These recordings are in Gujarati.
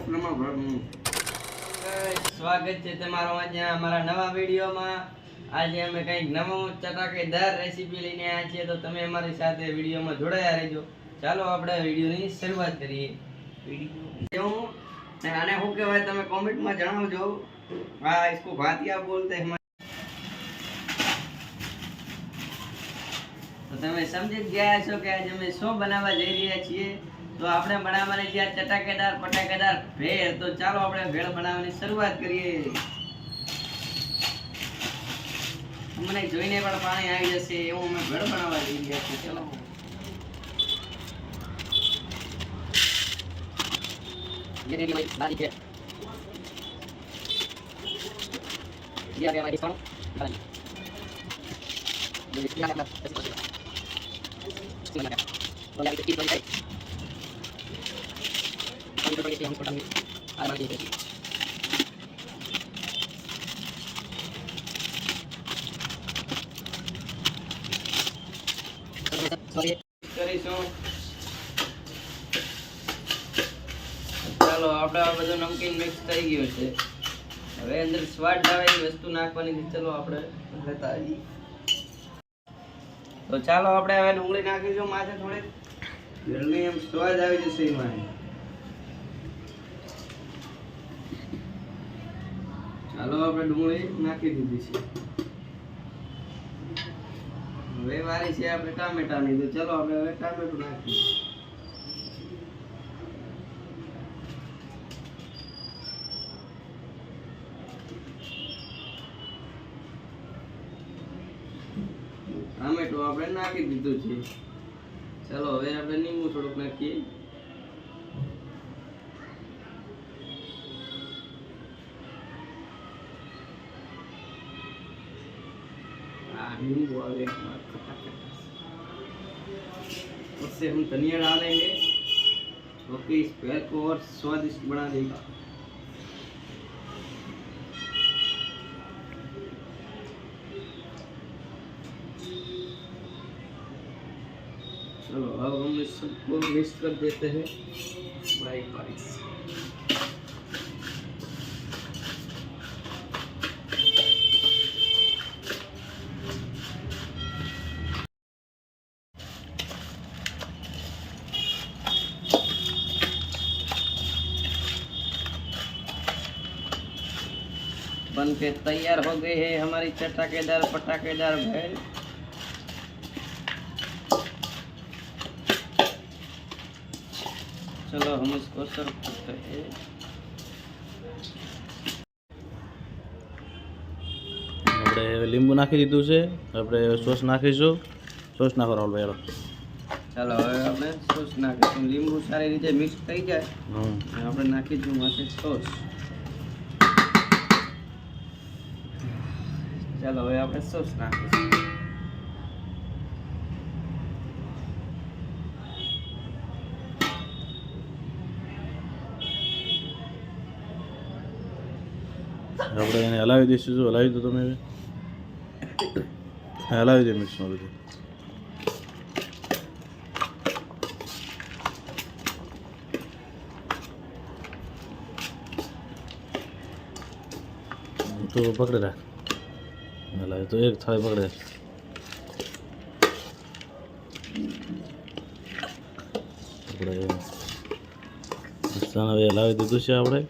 પ્રશ્નમાં સ્વાગત છે તમારો આજે અમારા નવા વિડીયોમાં. આજે અમે કંઈક નવું ચટાકેદાર રેસીપી લઈને આવ્યા છીએ, તો તમે અમારી સાથે વિડીયોમાં જોડાયા રહેજો. ચાલો આપણે વિડીયોની શરૂઆત કરીએ. વીડિયો આને શું કહેવાય તમે કોમેન્ટમાં જણાવજો. આ ઇસકો ભાતિયા બોલતે તો તમે સમજી ગયા છો કે આજે અમે શું બનાવવા જઈ રહ્યા છીએ? તો આપણે બનાવવાની છે આ ચટાકેદાર, પટાકેદાર ભેળ. તો ચાલો આપણે ભેળ બનાવવાની શરૂઆત કરીએ. મને જોઈને પણ પાણી આવી જશે, એવું અમે ભેળ બનાવવા જઈ રહ્યા છીએ. ચલો. ये છે એની પણ અમે હાલમાં ચાલો, આપણે આ બધું નમકીન મિક્સ થઈ ગયું છે. હવે અંદર સ્વાદ આવે એ વસ્તુ નાખવાની ચાલો, આપણે લેતા આવીએ. તો ચાલો, આપણે હવે ડુંગળી નાખીશું. માથે થોડી ગળની એમ સ્વાદ આવી જશે એમાં. ચાલો આપણે ડુંગળી નાખી દીધી છે. હવે વારી છે આપણે ટામેટાની, તો ચલો આપણે હવે ટામેટું નાખીએ. ટામેટું આપણે નાખી દીધું છે. ચલો, હવે આપણે લીંબુ થોડુંક નાખીએ. हाँ, नींबू आ गए हमारे खटाखट उससे हम धनिया डालेंगे जो कि इस पेड़ को और स्वादिष्ट बना देगा। चलो अब हम इस सबको मिक्स कर देते हैं। बारीक बारीक बन के तैयार हो गई है हमारी चटाकेदार पटाकेदार भेल चलो हम इसको सर्व करते हैं આપણે હવે લીંબુ નાખી દીધું છે આપણે સોસ નાખીશું સોસ નાખો રાહુલભાઈ હાલો ચાલો હવે આપણે સોસ નાખીશું લીંબુ સારી રીતે મિક્સ થઈ જાય હમ અને આપણે નાખીશું માથે સોસ ચાલો, હવે આપણે સોસ નાખીશું. આપણે એને હલાવી દઈશું જો, હલાવી દો તમે હલાવી દે મિક્સમાં બધું. તો પકડી રાખ. હલાવી તો એક થાળી પકડે આપણે હવે હલાવી દીધું છે આપણે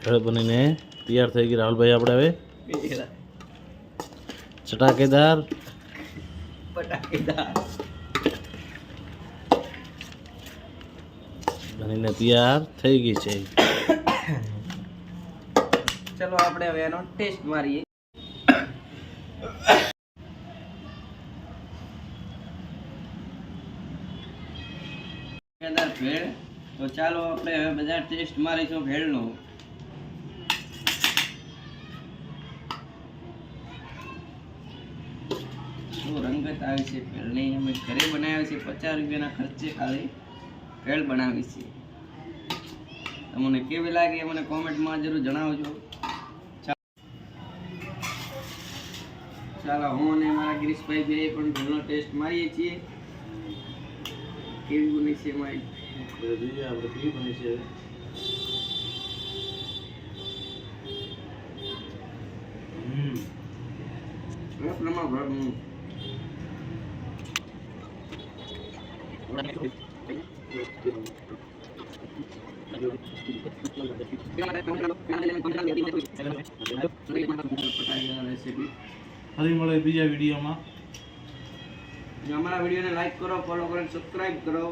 ભેળ બનીને તૈયાર થઈ ગઈ રાહુલભાઈ આપણે હવે ચટાકેદાર પટાકેદાર બનીને તૈયાર થઈ ગઈ છે ચલો આપણે હવે એનો ટેસ્ટ મારીએ. ભેળ. તો ચાલો આપણે હવે બધા ટેસ્ટ મારીશું ભેળનો. રંગત આવી છે ભેળની? અમે ઘરે બનાવ્યા છે પચાસ રૂપિયાના ખર્ચે ખાલી ભેળ બનાવી છે. તમને કેવી લાગે મને કોમેન્ટમાં જરૂર જણાવજો. ચાલો હું અને મારા ગિરીશભાઈ બે પણ ભેળનો ટેસ્ટ મારીએ છીએ. કેવી બની છે મારી આપણે પી બની છે હમ. ફરી મળે બીજા વિડીયોમાં. અમારા વિડીયોને લાઈક કરો ફોલો કરો સબસ્ક્રાઇબ કરો.